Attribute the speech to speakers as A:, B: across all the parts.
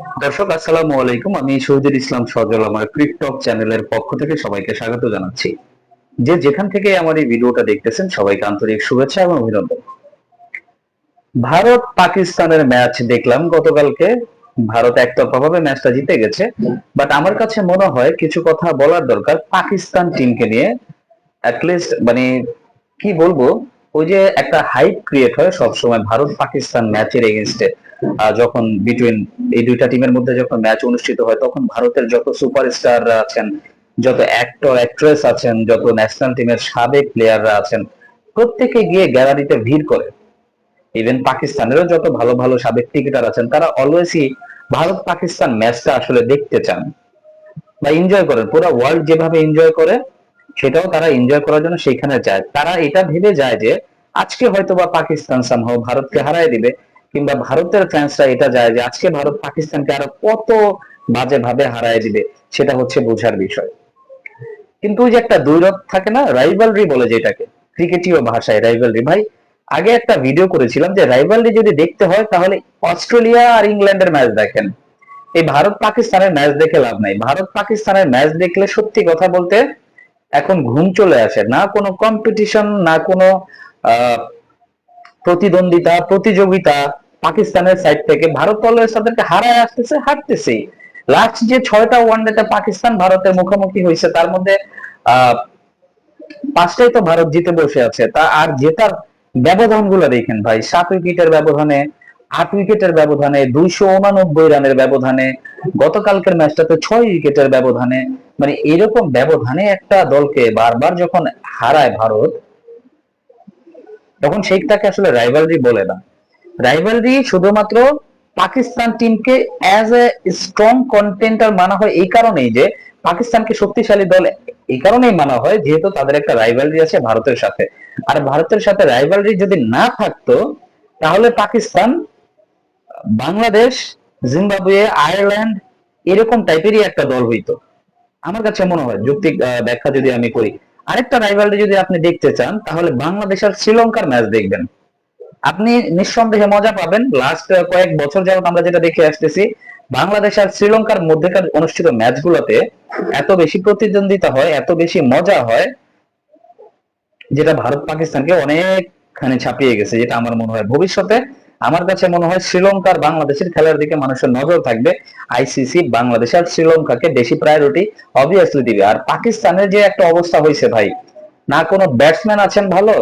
A: দর্শক, আসসালামু আলাইকুম। আমি শহীদুল ইসলাম সজল, আমার ক্রিকটক চ্যানেলের পক্ষ থেকে সবাইকে স্বাগত জানাচ্ছি। যে যেখান থেকে আমার এই ভিডিওটা দেখতেছেন, সবাইকে আন্তরিক শুভেচ্ছা এবং অভিনন্দন। ভারত পাকিস্তানের ম্যাচ দেখলাম গতকালকে। ভারত একতরফা ভাবে ম্যাচটা জিতে গেছে। বাট আমার কাছে মনে হয় কিছু কথা বলার দরকার পাকিস্তান টিমকে নিয়ে। অ্যাটলিস্ট মানে কি বলব, ওই যে একটা হাইপ ক্রিয়েট হয় সবসময় ভারত পাকিস্তান ম্যাচের এগেনস্টে যখন বিটুইন এই দুইটা টিমের মধ্যে যখন ম্যাচ অনুষ্ঠিত হয়, তখন ভারতের যত সুপারস্টাররা আছেন, যত অ্যাক্টর অ্যাক্ট্রেস আছেন, যত ন্যাশনাল টিমের সাবেক প্লেয়াররা আছেন, প্রত্যেকে গিয়ে গ্যালারিতে ভিড় করে। ইভেন পাকিস্তানেরও যত ভালো ভালো সাবেক ক্রিকেটার আছেন, তারা অলওয়েজই ভারত পাকিস্তান ম্যাচটা আসলে দেখতে চান বা এনজয় করেন। পুরো ওয়ার্ল্ড যেভাবে এনজয় করে, সেটাও তারা এনজয় করার জন্য সেখানে যায়। তারা এটা ভেবে যায় যে, আজকে হয়তো বা পাকিস্তান সামহাও ভারতকে হারায় দিবে। কিংবা ভারতের ফ্যান্সরা এটা যায় যে আজকে ভারত পাকিস্তানকে আরও কত বাজে ভাবে হারায় দিবে, সেটা হচ্ছে বোঝার বিষয়। কিন্তু ওই যে একটা দৈরথ থাকে না রাইভালরি বলে যেটাকে, ক্রিকেটীয় ভাষায় রাইভালরি ভাই, আগে একটা ভিডিও করেছিলাম যে রাইভালরি যদি দেখতে হয়, তাহলে অস্ট্রেলিয়া আর ইংল্যান্ডের ম্যাচ দেখেন। এই ভারত পাকিস্তানের ম্যাচ দেখে লাভ নাই। ভারত পাকিস্তানের ম্যাচ দেখলে সত্যি কথা বলতে এখন ঘুম চলে আসে। না কোনো কম্পিটিশন না কোনো প্রতিদ্বন্দ্বিতা, প্রতিযোগিতা পাকিস্তানের সাইড থেকে ভারত অলওয়েজ তাদেরকে হারায় আসতেছে, হারতেছে। লাস্ট যে ছয়টা ওয়ানডেতে পাকিস্তান ভারতের মুখোমুখি হয়েছে, তার মধ্যে পাঁচটাই তো ভারত জিতে বসে আছে। তা আর জেতার ব্যবধানগুলো দেখেন ভাই, সাত উইকেটের ব্যবধানে, আট উইকেটের ব্যবধানে, দুইশো উনানব্বই রানের ব্যবধানে, গতকালকের ম্যাচটাতে ছয় উইকেটের ব্যবধানে। মানে এরকম ব্যবধানে একটা দলকে বারবার যখন হারায় ভারত, তখন সেইটাকে আসলে রাইভালরি বলে না। রাইভালরি শুধুমাত্র পাকিস্তান টিমকে অ্যাজ এ স্ট্রং কন্টেন্টার মানা হয় এই কারণেই যে পাকিস্তানকে শক্তিশালী দল এই কারণেই মানা হয় যেহেতু তাদের একটা রাইভালরি আছে ভারতের সাথে। আর ভারতের সাথে রাইভালরি যদি না থাকতো তাহলে পাকিস্তান বাংলাদেশ জিম্বাবুয়ে আয়ারল্যান্ড এরকম টাইপেরই একটা দল হইতো। আমার কাছে মনে হয় যৌক্তিক আহ, ব্যাখ্যা যদি আমি করি। আরেকটা রাইভালরি যদি আপনি দেখতে চান তাহলে বাংলাদেশ আর শ্রীলঙ্কার ম্যাচ দেখবেন। আপনি নিঃসন্দেহে মজা পাবেন। লাস্ট কয়েক বছর যাবত আমরা যেটা দেখে আসতেছি, বাংলাদেশ আর শ্রীলঙ্কার মধ্যেকার অনুষ্ঠিত ম্যাচগুলোতে এত বেশি প্রতিদ্বন্দ্বিতা হয়, এত বেশি মজা হয়, যেটা ভারত পাকিস্তানকে অনেকখানি ছাপিয়ে গেছে, যেটা আমার মনে হয় ভবিষ্যতে। আমার কাছে মনে হয় শ্রীলঙ্কার বাংলাদেশের খেলার দিকে মানুষের নজর থাকবে। আইসিসি, বাংলাদেশ আর শ্রীলঙ্কাকে বেশি প্রায়োরিটি অবভিয়াসলি দিবে। আর পাকিস্তানের যে একটা অবস্থা হয়েছে ভাই, না কোনো ব্যাটসম্যান আছেন ভালো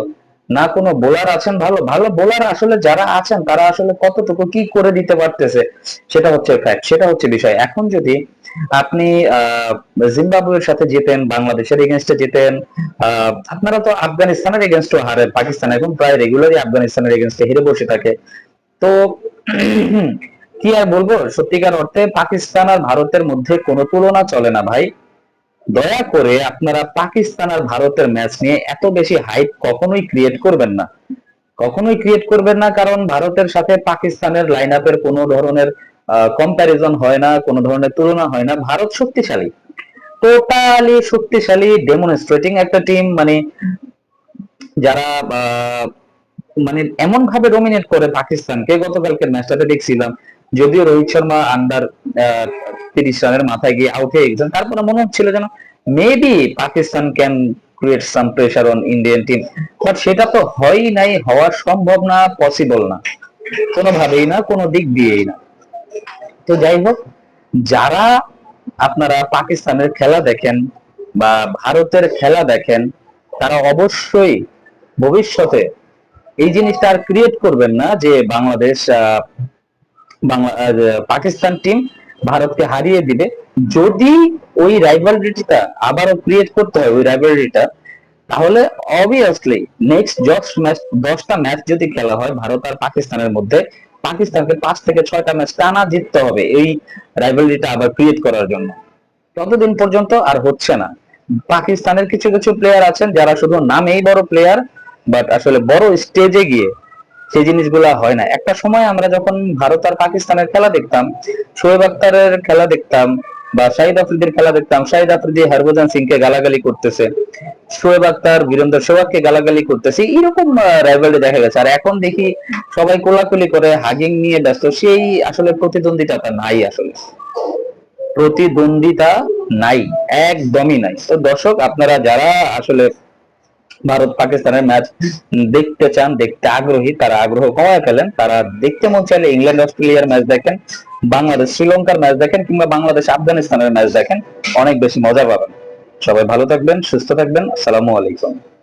A: না কোনো বোলার আছেন ভালো ভালো বোলার আসলে যারা আছেন, তারা আসলে কতটুকু কি করে দিতে পারতেছে, সেটা হচ্ছে ফ্যাক্ট সেটা হচ্ছে বিষয়। এখন যদি আপনি জিম্বাবুয়ের সাথে জেতেন, বাংলাদেশের এগেনস্টে জেতেন আপনারা তো আফগানিস্তানের এগেনস্টও হারে পাকিস্তান এখন প্রায় রেগুলারই আফগানিস্তানের এগেনস্টে হেরে বসে থাকে। তো, কি আর বলব, সত্যিকার অর্থে পাকিস্তান আর ভারতের মধ্যে কোনো তুলনা চলে না ভাই। দয়া করে আপনারা পাকিস্তান আর ভারতের ম্যাচ নিয়ে এত বেশি হাইপ কখনোই ক্রিয়েট করবেন না। কখনোই ক্রিয়েট করবেন না কারণ ভারতের সাথে পাকিস্তানের লাইন আপের কোনো ধরনের কম্প্যারিজন হয় না, কোনো ধরনের তুলনা হয় না। ভারত শক্তিশালী। টোটালি শক্তিশালী ডেমনস্ট্রেটিং একটা টিম মানে যারা মানে এমন ভাবে ডমিনেট করে পাকিস্তানকে। গতকালকের ম্যাচটাতে দেখছিলাম যদিও রোহিত শর্মা আন্ডার তিরিশ রানের মাথায় গিয়ে আউট হয়ে গেছেন তারপরে মনে হচ্ছিল যেন maybe Pakistan can create some pressure on Indian team but সেটা তো হয়ই নাই, হওয়া সম্ভব না পসিবল না। কোনোভাবেই না, কোনো দিক দিয়েই না। তো যাই হোক, যারা আপনারা পাকিস্তানের খেলা দেখেন বা ভারতের খেলা দেখেন, তারা অবশ্যই ভবিষ্যতে এই জিনিসটা আর ক্রিয়েট করবেন না যে বাংলাদেশ পাকিস্তান টিম ভারতকে হারিয়ে দিবে। যদি ওই রাইভালরিটা আবারও ক্রিয়েট করতে হয়, ওই রাইভালরিটা তাহলে অবভিয়াসলি নেক্সট দশ ম্যাচ, দশটা ম্যাচ যদি খেলা হয় ভারত আর পাকিস্তানের মধ্যে, পাকিস্তানকে পাঁচ থেকে ছয়টা ম্যাচ টানা জিততে হবে এই রাইভালরিটা আবার ক্রিয়েট করার জন্য। ততদিন পর্যন্ত আর হচ্ছে না। পাকিস্তানের কিছু কিছু প্লেয়ার আছেন যারা শুধু নামেই বড় প্লেয়ার বাট আসলে বড় স্টেজে গিয়ে সেই জিনিসগুলা হয় না। একটা সময় আমরা যখন ভারত আর পাকিস্তানের খেলা দেখতাম, শোয়েব আক্তারের খেলা দেখতাম বা শাহিদ আফ্রিদির খেলা দেখতাম শাহিদ আফ্রিদি হরভজন সিংকে গালাগালি করতেছে, শোয়েব আক্তার বীরেন্দ্র সেহবাগকে গালাগালি করতেছে এরকম রাইভালরি দেখা গেছে। আর এখন দেখি সবাই কোলাকুলি করে হাগিং নিয়ে ব্যস্ত, সেই আসলে প্রতিদ্বন্দ্বিতাটা নাই আসলে। প্রতিদ্বন্দ্বিতা নাই, একদমই নাই। তো দর্শক, আপনারা যারা আসলে ভারত পাকিস্তানের ম্যাচ দেখতে চান, দেখতে আগ্রহী, তারা আগ্রহ কমায় ফেলেন। তারা দেখতে মন চাইলে ইংল্যান্ড অস্ট্রেলিয়ার ম্যাচ দেখেন, বাংলাদেশ, শ্রীলঙ্কার ম্যাচ দেখেন, কিংবা বাংলাদেশ, আফগানিস্তানের ম্যাচ দেখেন। অনেক বেশি মজা পাবেন। সবাই ভালো থাকবেন, সুস্থ থাকবেন। আসসালামু আলাইকুম।